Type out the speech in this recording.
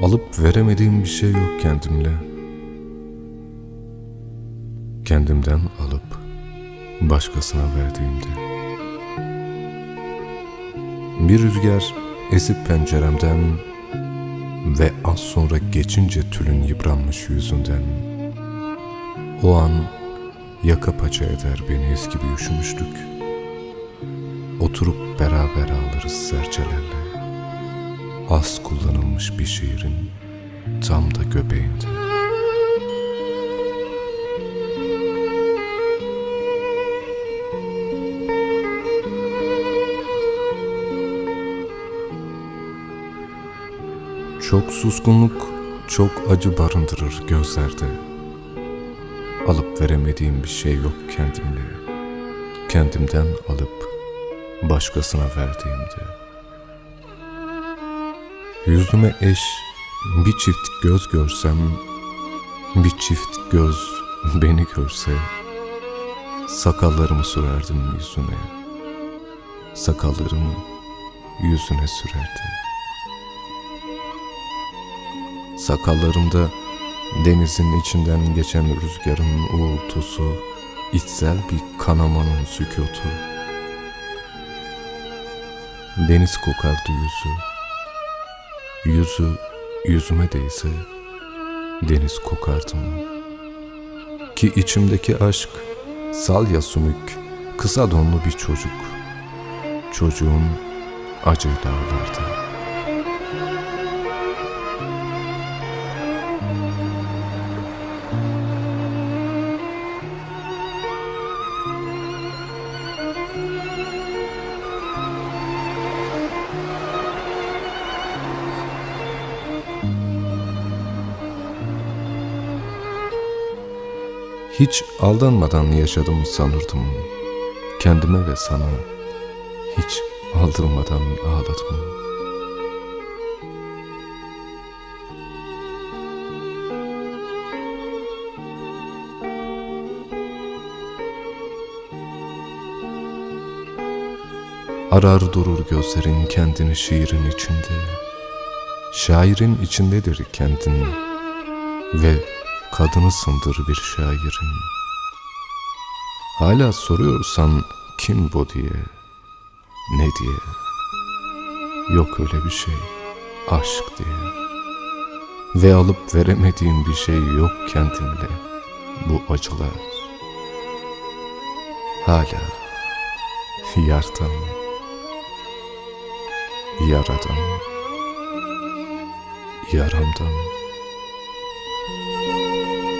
Alıp veremediğim bir şey yok kendimle. Kendimden alıp başkasına verdiğimde. Bir rüzgar esip penceremden ve az sonra geçince tülün yıpranmış yüzünden. O an yaka paça eder beni eski bir üşümüşlük. Oturup beraber ağlarız serçelerle. Az kullanılmış bir şiirin tam da göbeğinde. Çok suskunluk, çok acı barındırır gözlerde. Alıp veremediğim bir şey yok kendimle. Kendimden alıp başkasına verdiğimde. Yüzüme eş bir çift göz görsem, bir çift göz beni görse, sakallarımı sürerdim yüzüne. Sakallarımı yüzüne sürerdi. Sakallarımda denizin içinden geçen rüzgarın uğultusu, içsel bir kanamanın sükutu. Deniz kokardı yüzü, yüzü yüzüme değse deniz kokardı mı? Ki içimdeki aşk salya sümük, kısa donlu bir çocuk. Çocuğun acıyla ağlardı. Hiç aldanmadan yaşadım sanırdım. Kendime ve sana hiç aldırmadan ağladım. Arar durur gözlerin kendini şiirin içinde. Şairin içindedir kendin ve kadınısındır bir şairin. Hala soruyorsan kim bu diye, ne diye. Yok öyle bir şey, aşk diye. Ve alıp veremediğim bir şey yok kendimle, bu acılar. Hala yardan, yaradan, yaramdan. Música